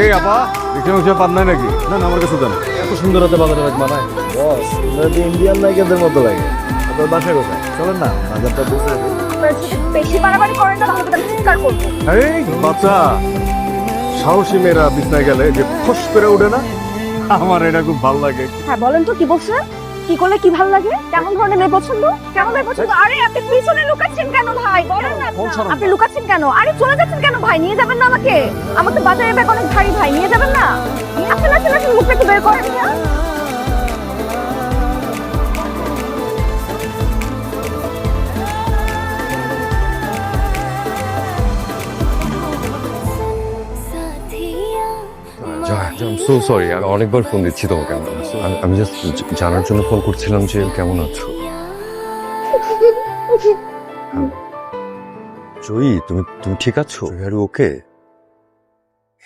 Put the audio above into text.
এই আপা মুখে পান নাই নাকি? না না আমার কাছে দেন। এত সুন্দর হাতে বাজারে মানায় বস ইন্ডিয়ান নায়িকাদের মতো লাগে। আপনার বাসা কোথায়? চলেন না বাজারটা বুঝে বেশি বাড়াবাড়ি করেন না তাহলে চিৎকার করব। এই বাচ্চা! সাহসী মেয়েরা বিছনায় গেলে যে ফস করে উঠে না আমার এটা খুব ভালো লাগে। হ্যাঁ বলেন তো কি বলছেন? কি করলে কি ভালো লাগে? কেমন ধরনের মেয়ে পছন্দ? কেমন মেয়ে পছন্দ? আরে আপনি পিছনে আপনি লুকাচ্ছেন কেন? আরে চলে যাচ্ছেন কেন? ভাই নিয়ে যাবেন না আমাকে। আমাকে বাজারে ব্যাগ অনেক ভারী ভাই নিয়ে যাবেন না? আসেন আসেন আসেন মুখটা একটু বের করেন না সো সরি আমি অনেকবার ফোন দিচ্ছি তোমাকে। আমি- আমি জাস্ট জানার জন্য ফোন করছিলাম যে কেমন আছো? 注意，怎么怎么贴个球还是 OK。